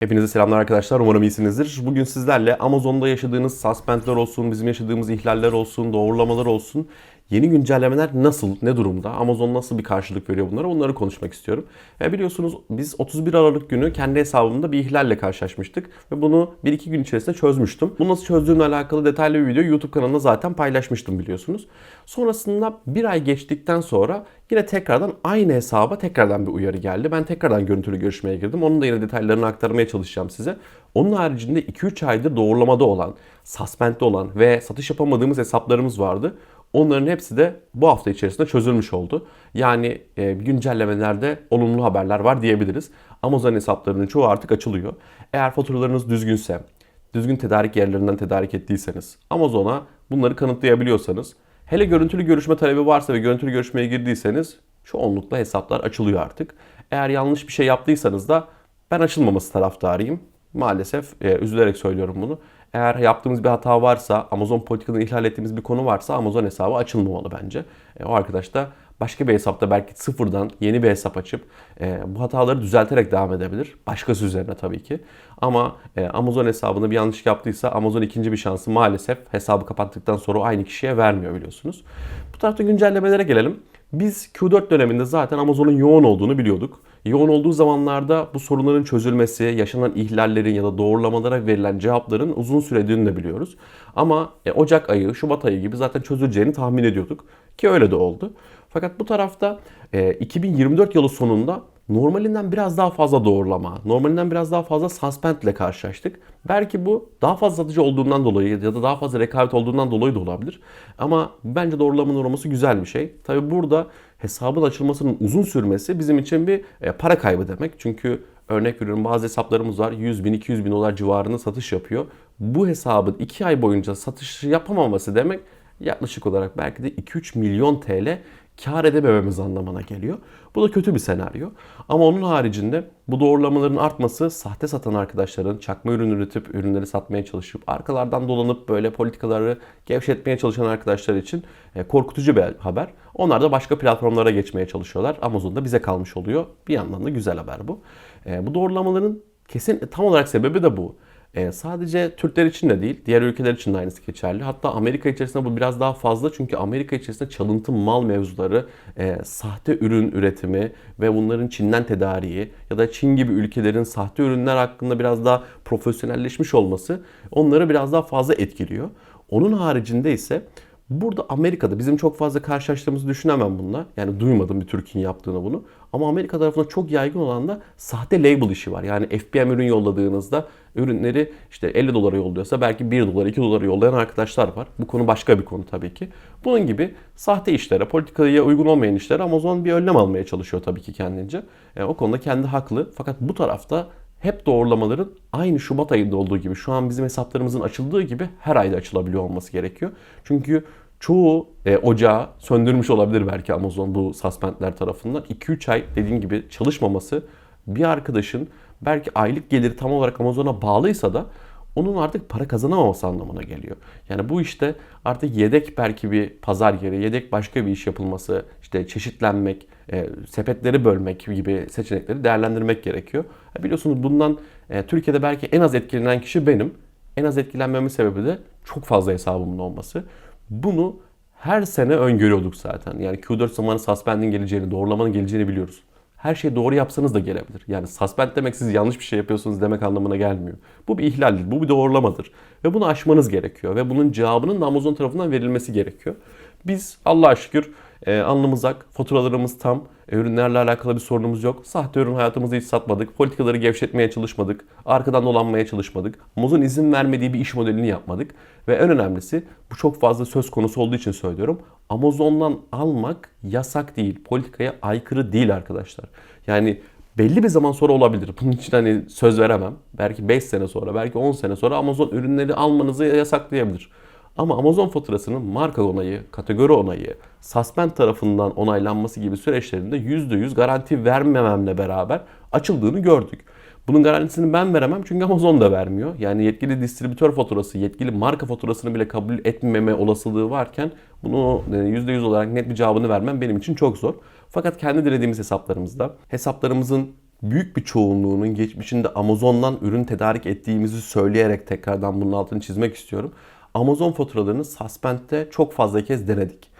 Hepinize selamlar arkadaşlar. Umarım iyisinizdir. Bugün sizlerle Amazon'da yaşadığınız suspendler olsun, bizim yaşadığımız ihlaller olsun, doğrulamalar olsun, yeni güncellemeler nasıl, ne durumda, Amazon nasıl bir karşılık veriyor bunlara bunları konuşmak istiyorum. Ve biliyorsunuz biz 31 Aralık günü kendi hesabımda bir ihlalle karşılaşmıştık ve bunu 1-2 gün içerisinde çözmüştüm. Bunu nasıl çözdüğümle alakalı detaylı bir video YouTube kanalında zaten paylaşmıştım biliyorsunuz. Sonrasında bir ay geçtikten sonra yine tekrardan aynı hesaba tekrardan bir uyarı geldi. Ben tekrardan görüntülü görüşmeye girdim. Onun da yine detaylarını aktarmaya çalışacağım size. Onun haricinde 2-3 aydır doğrulamada olan, suspend'de olan ve satış yapamadığımız hesaplarımız vardı. Onların hepsi de bu hafta içerisinde çözülmüş oldu. Yani e, güncellemelerde olumlu haberler var diyebiliriz. Amazon hesaplarının çoğu artık açılıyor. Eğer faturalarınız düzgünse, düzgün tedarik yerlerinden tedarik ettiyseniz, Amazon'a bunları kanıtlayabiliyorsanız, hele görüntülü görüşme talebi varsa ve görüntülü görüşmeye girdiyseniz çoğunlukla hesaplar açılıyor artık. Eğer yanlış bir şey yaptıysanız da ben açılmaması taraftarıyım. Maalesef e, üzülerek söylüyorum bunu. Eğer yaptığımız bir hata varsa, Amazon politikadan ihlal ettiğimiz bir konu varsa Amazon hesabı açılmamalı bence. E, o arkadaş da başka bir hesapta belki sıfırdan yeni bir hesap açıp e, bu hataları düzelterek devam edebilir. Başkası üzerine tabii ki. Ama e, Amazon hesabında bir yanlış yaptıysa Amazon ikinci bir şansı maalesef hesabı kapattıktan sonra aynı kişiye vermiyor biliyorsunuz. Bu tarafta güncellemelere gelelim. Biz Q4 döneminde zaten Amazon'un yoğun olduğunu biliyorduk. Yoğun olduğu zamanlarda bu sorunların çözülmesi, yaşanan ihlallerin ya da doğrulamalara verilen cevapların uzun sürdüğünü de biliyoruz. Ama e, Ocak ayı, Şubat ayı gibi zaten çözüleceğini tahmin ediyorduk. Ki öyle de oldu. Fakat bu tarafta e, 2024 yılı sonunda normalinden biraz daha fazla doğrulama, normalinden biraz daha fazla suspend ile karşılaştık. Belki bu daha fazla satıcı olduğundan dolayı ya da daha fazla rekabet olduğundan dolayı da olabilir. Ama bence doğrulamanın olması güzel bir şey. Tabi burada hesabın açılmasının uzun sürmesi bizim için bir e, para kaybı demek. Çünkü örnek veriyorum bazı hesaplarımız var 100 bin 200 bin dolar civarında satış yapıyor. Bu hesabın 2 ay boyunca satış yapamaması demek yaklaşık olarak belki de 2-3 milyon TL kar edemememiz anlamına geliyor. Bu da kötü bir senaryo. Ama onun haricinde bu doğrulamaların artması sahte satan arkadaşların çakma ürün üretip ürünleri satmaya çalışıp arkalardan dolanıp böyle politikaları gevşetmeye çalışan arkadaşlar için e, korkutucu bir haber. Onlar da başka platformlara geçmeye çalışıyorlar. Amazon'da bize kalmış oluyor. Bir yandan da güzel haber bu. E, bu doğrulamaların kesin tam olarak sebebi de bu. E, sadece Türkler için de değil, diğer ülkeler için de aynısı geçerli. Hatta Amerika içerisinde bu biraz daha fazla çünkü Amerika içerisinde çalıntı mal mevzuları, e, sahte ürün üretimi ve bunların Çin'den tedariği ya da Çin gibi ülkelerin sahte ürünler hakkında biraz daha profesyonelleşmiş olması onları biraz daha fazla etkiliyor. Onun haricinde ise Burada Amerika'da bizim çok fazla karşılaştığımızı düşünemem bununla. Yani duymadım bir Türk'ün yaptığını bunu. Ama Amerika tarafında çok yaygın olan da sahte label işi var. Yani FBM ürün yolladığınızda ürünleri işte 50 dolara yolluyorsa belki 1 dolara 2 dolara yollayan arkadaşlar var. Bu konu başka bir konu tabii ki. Bunun gibi sahte işlere, politikaya uygun olmayan işlere Amazon bir önlem almaya çalışıyor tabii ki kendince. Yani o konuda kendi haklı. Fakat bu tarafta hep doğrulamaların aynı Şubat ayında olduğu gibi şu an bizim hesaplarımızın açıldığı gibi her ayda açılabiliyor olması gerekiyor. Çünkü çoğu e, ocağı söndürmüş olabilir belki Amazon bu suspendler tarafından. 2-3 ay dediğim gibi çalışmaması bir arkadaşın belki aylık geliri tam olarak Amazon'a bağlıysa da onun artık para kazanamaması anlamına geliyor. Yani bu işte artık yedek belki bir pazar yeri, yedek başka bir iş yapılması, işte çeşitlenmek, e, sepetleri bölmek gibi seçenekleri değerlendirmek gerekiyor. E, biliyorsunuz bundan e, Türkiye'de belki en az etkilenen kişi benim. En az etkilenmemin sebebi de çok fazla hesabımın olması. Bunu her sene öngörüyorduk zaten. Yani Q4 zamanı suspend'in geleceğini, doğrulamanın geleceğini biliyoruz. Her şeyi doğru yapsanız da gelebilir. Yani suspend demek siz yanlış bir şey yapıyorsunuz demek anlamına gelmiyor. Bu bir ihlaldir, bu bir doğrulamadır. Ve bunu aşmanız gerekiyor. Ve bunun cevabının da Amazon tarafından verilmesi gerekiyor. Biz Allah'a şükür e, alnımız ak, faturalarımız tam, e, ürünlerle alakalı bir sorunumuz yok. Sahte ürün hayatımızda hiç satmadık, politikaları gevşetmeye çalışmadık, arkadan dolanmaya çalışmadık. Amazon izin vermediği bir iş modelini yapmadık. Ve en önemlisi, bu çok fazla söz konusu olduğu için söylüyorum. Amazon'dan almak yasak değil, politikaya aykırı değil arkadaşlar. Yani belli bir zaman sonra olabilir. Bunun için hani söz veremem. Belki 5 sene sonra, belki 10 sene sonra Amazon ürünleri almanızı yasaklayabilir. Ama Amazon faturasının marka onayı, kategori onayı, suspend tarafından onaylanması gibi süreçlerinde %100 garanti vermememle beraber açıldığını gördük. Bunun garantisini ben veremem çünkü Amazon da vermiyor. Yani yetkili distribütör faturası, yetkili marka faturasını bile kabul etmeme olasılığı varken bunu %100 e, olarak net bir cevabını vermem benim için çok zor. Fakat kendi dilediğimiz hesaplarımızda hesaplarımızın büyük bir çoğunluğunun geçmişinde Amazon'dan ürün tedarik ettiğimizi söyleyerek tekrardan bunun altını çizmek istiyorum. Amazon faturalarını Suspend'de çok fazla kez denedik.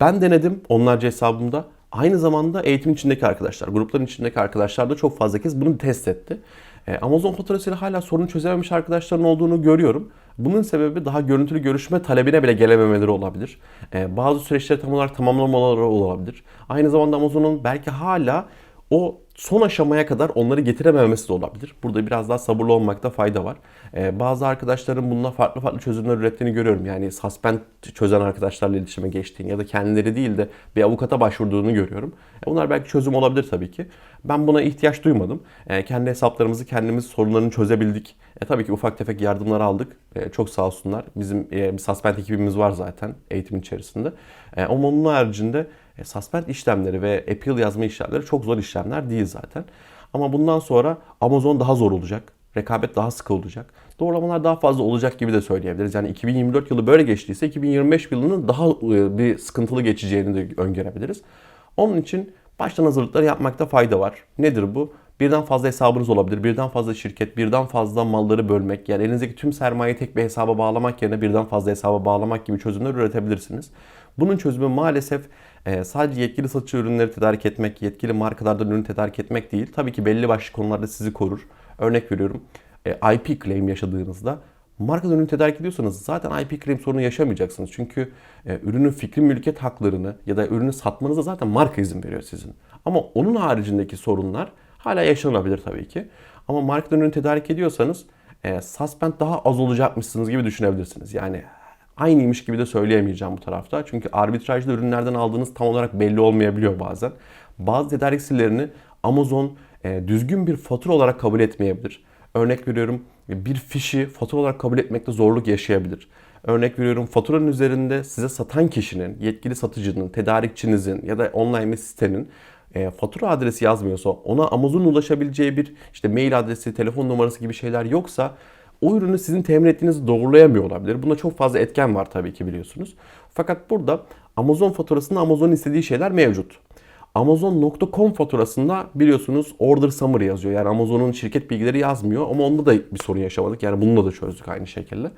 Ben denedim onlarca hesabımda. Aynı zamanda eğitim içindeki arkadaşlar, grupların içindeki arkadaşlar da çok fazla kez bunu test etti. Ee, Amazon faturasıyla hala sorunu çözememiş arkadaşların olduğunu görüyorum. Bunun sebebi daha görüntülü görüşme talebine bile gelememeleri olabilir. Ee, bazı süreçleri tam olarak tamamlamaları olabilir. Aynı zamanda Amazon'un belki hala o son aşamaya kadar onları getirememesi de olabilir. Burada biraz daha sabırlı olmakta fayda var. Ee, bazı arkadaşların bununla farklı farklı çözümler ürettiğini görüyorum. Yani suspend çözen arkadaşlarla iletişime geçtiğini ya da kendileri değil de bir avukata başvurduğunu görüyorum. E, bunlar belki çözüm olabilir tabii ki. Ben buna ihtiyaç duymadım. E, kendi hesaplarımızı kendimiz sorunlarını çözebildik. E, tabii ki ufak tefek yardımlar aldık. E, çok sağ olsunlar. Bizim e, bir suspend ekibimiz var zaten eğitim içerisinde. E, ama onun haricinde e, suspend işlemleri ve appeal yazma işlemleri çok zor işlemler değil zaten. Ama bundan sonra Amazon daha zor olacak. Rekabet daha sıkı olacak. Doğrulamalar daha fazla olacak gibi de söyleyebiliriz. Yani 2024 yılı böyle geçtiyse 2025 yılının daha e, bir sıkıntılı geçeceğini de öngörebiliriz. Onun için baştan hazırlıkları yapmakta fayda var. Nedir bu? Birden fazla hesabınız olabilir. Birden fazla şirket, birden fazla malları bölmek. Yani elinizdeki tüm sermayeyi tek bir hesaba bağlamak yerine birden fazla hesaba bağlamak gibi çözümler üretebilirsiniz. Bunun çözümü maalesef e, sadece yetkili satıcı ürünleri tedarik etmek, yetkili markalardan ürün tedarik etmek değil. Tabii ki belli başlı konularda sizi korur. Örnek veriyorum e, IP claim yaşadığınızda markadan ürün tedarik ediyorsanız zaten IP claim sorunu yaşamayacaksınız. Çünkü e, ürünün fikri mülkiyet haklarını ya da ürünü satmanıza zaten marka izin veriyor sizin. Ama onun haricindeki sorunlar hala yaşanabilir tabii ki. Ama markadan ürün tedarik ediyorsanız e, suspend daha az olacakmışsınız gibi düşünebilirsiniz. Yani aynıymış gibi de söyleyemeyeceğim bu tarafta. Çünkü arbitrajda ürünlerden aldığınız tam olarak belli olmayabiliyor bazen. Bazı tedarik sitelerini Amazon e, düzgün bir fatura olarak kabul etmeyebilir. Örnek veriyorum bir fişi fatura olarak kabul etmekte zorluk yaşayabilir. Örnek veriyorum faturanın üzerinde size satan kişinin, yetkili satıcının, tedarikçinizin ya da online bir sitenin e, fatura adresi yazmıyorsa, ona Amazon'un ulaşabileceği bir işte mail adresi, telefon numarası gibi şeyler yoksa o ürünü sizin temin ettiğinizi doğrulayamıyor olabilir. Bunda çok fazla etken var tabii ki biliyorsunuz. Fakat burada Amazon faturasında Amazon'un istediği şeyler mevcut. Amazon.com faturasında biliyorsunuz order summary yazıyor. Yani Amazon'un şirket bilgileri yazmıyor ama onda da bir sorun yaşamadık. Yani bununla da çözdük aynı şekilde.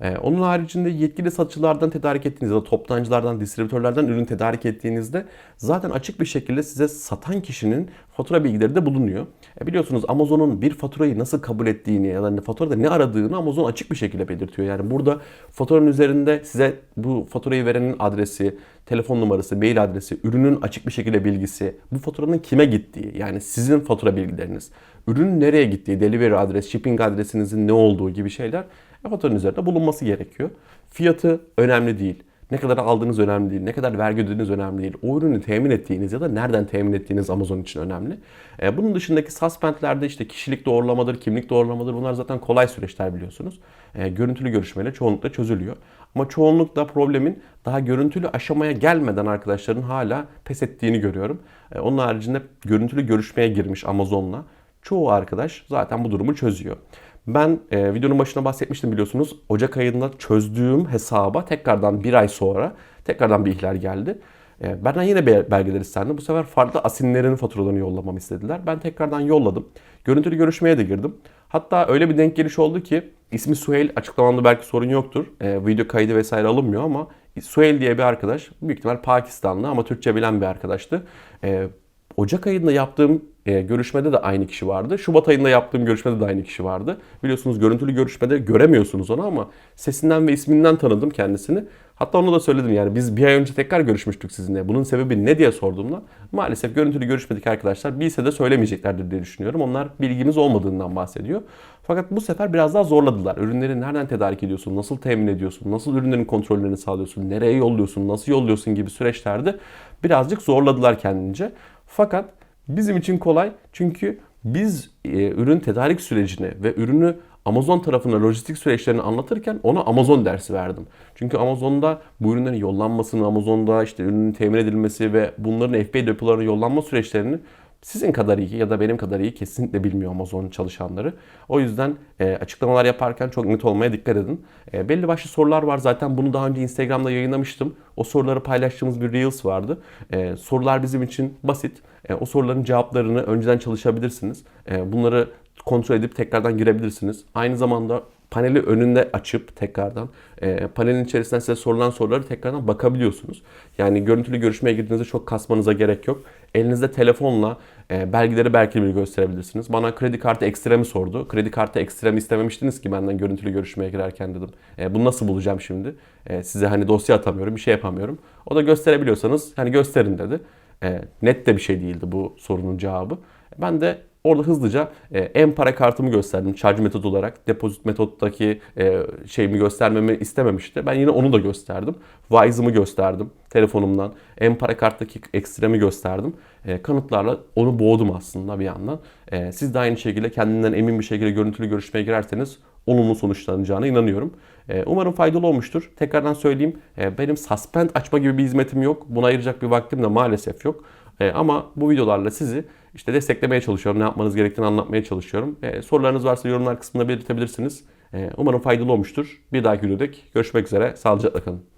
Ee, onun haricinde yetkili satıcılardan tedarik ettiğinizde toptancılardan, distribütörlerden ürün tedarik ettiğinizde zaten açık bir şekilde size satan kişinin fatura bilgileri de bulunuyor. E biliyorsunuz Amazon'un bir faturayı nasıl kabul ettiğini ya da faturada ne aradığını Amazon açık bir şekilde belirtiyor. Yani burada faturanın üzerinde size bu faturayı verenin adresi, telefon numarası, mail adresi, ürünün açık bir şekilde bilgisi, bu faturanın kime gittiği yani sizin fatura bilgileriniz, ürünün nereye gittiği, delivery adres, shipping adresinizin ne olduğu gibi şeyler faturanın üzerinde bulunması gerekiyor. Fiyatı önemli değil. Ne kadar aldığınız önemli değil, ne kadar vergi ödediğiniz önemli değil. O ürünü temin ettiğiniz ya da nereden temin ettiğiniz Amazon için önemli. E, bunun dışındaki suspendlerde işte kişilik doğrulamadır, kimlik doğrulamadır bunlar zaten kolay süreçler biliyorsunuz. E, görüntülü görüşmeyle çoğunlukla çözülüyor. Ama çoğunlukla problemin daha görüntülü aşamaya gelmeden arkadaşların hala pes ettiğini görüyorum. E, onun haricinde görüntülü görüşmeye girmiş Amazon'la çoğu arkadaş zaten bu durumu çözüyor. Ben e, videonun başına bahsetmiştim biliyorsunuz. Ocak ayında çözdüğüm hesaba tekrardan bir ay sonra tekrardan bir ihlal geldi. E, benden yine belgeler istendi. Bu sefer farklı asinlerin faturalarını yollamamı istediler. Ben tekrardan yolladım. Görüntülü görüşmeye de girdim. Hatta öyle bir denk geliş oldu ki ismi Suheyl açıklamamda belki sorun yoktur. E, video kaydı vesaire alınmıyor ama Suheyl diye bir arkadaş büyük ihtimal Pakistanlı ama Türkçe bilen bir arkadaştı. E, Ocak ayında yaptığım e, görüşmede de aynı kişi vardı. Şubat ayında yaptığım görüşmede de aynı kişi vardı. Biliyorsunuz görüntülü görüşmede göremiyorsunuz onu ama sesinden ve isminden tanıdım kendisini. Hatta onu da söyledim yani biz bir ay önce tekrar görüşmüştük sizinle. Bunun sebebi ne diye sorduğumda maalesef görüntülü görüşmedik arkadaşlar bilse de söylemeyeceklerdir diye düşünüyorum. Onlar bilgimiz olmadığından bahsediyor. Fakat bu sefer biraz daha zorladılar. Ürünleri nereden tedarik ediyorsun, nasıl temin ediyorsun, nasıl ürünlerin kontrollerini sağlıyorsun, nereye yolluyorsun, nasıl yolluyorsun gibi süreçlerde birazcık zorladılar kendince. Fakat bizim için kolay çünkü biz e, ürün tedarik sürecini ve ürünü Amazon tarafına lojistik süreçlerini anlatırken ona Amazon dersi verdim. Çünkü Amazon'da bu ürünlerin yollanmasını, Amazon'da işte ürünün temin edilmesi ve bunların FBA depolarına yollanma süreçlerini sizin kadar iyi ya da benim kadar iyi kesinlikle bilmiyor Amazon çalışanları. O yüzden e, açıklamalar yaparken çok net olmaya dikkat edin. E, belli başlı sorular var zaten bunu daha önce Instagram'da yayınlamıştım. O soruları paylaştığımız bir Reels vardı. E, sorular bizim için basit. E, o soruların cevaplarını önceden çalışabilirsiniz. E, bunları kontrol edip tekrardan girebilirsiniz. Aynı zamanda paneli önünde açıp tekrardan e, panelin içerisinden size sorulan soruları tekrardan bakabiliyorsunuz. Yani görüntülü görüşmeye girdiğinizde çok kasmanıza gerek yok. Elinizde telefonla e, belgeleri belki bir gösterebilirsiniz. Bana kredi kartı ekstremi sordu. Kredi kartı ekstremi istememiştiniz ki benden görüntülü görüşmeye girerken dedim. E, bunu nasıl bulacağım şimdi? E, size hani dosya atamıyorum, bir şey yapamıyorum. O da gösterebiliyorsanız hani gösterin dedi. E, net de bir şey değildi bu sorunun cevabı. Ben de Orada hızlıca e, en para kartımı gösterdim charge metodu olarak. Depozit metoddaki e, şeyimi göstermemi istememişti. Ben yine onu da gösterdim. Wise'ımı gösterdim telefonumdan. En para karttaki ekstremi gösterdim. E, kanıtlarla onu boğdum aslında bir yandan. E, siz de aynı şekilde kendinden emin bir şekilde görüntülü görüşmeye girerseniz olumlu sonuçlanacağına inanıyorum. E, umarım faydalı olmuştur. Tekrardan söyleyeyim. E, benim suspend açma gibi bir hizmetim yok. Buna ayıracak bir vaktim de maalesef yok. E, ama bu videolarla sizi işte desteklemeye çalışıyorum. Ne yapmanız gerektiğini anlatmaya çalışıyorum. E, sorularınız varsa yorumlar kısmında belirtebilirsiniz. E, umarım faydalı olmuştur. Bir dahaki videoda görüşmek üzere. Sağlıcakla kalın.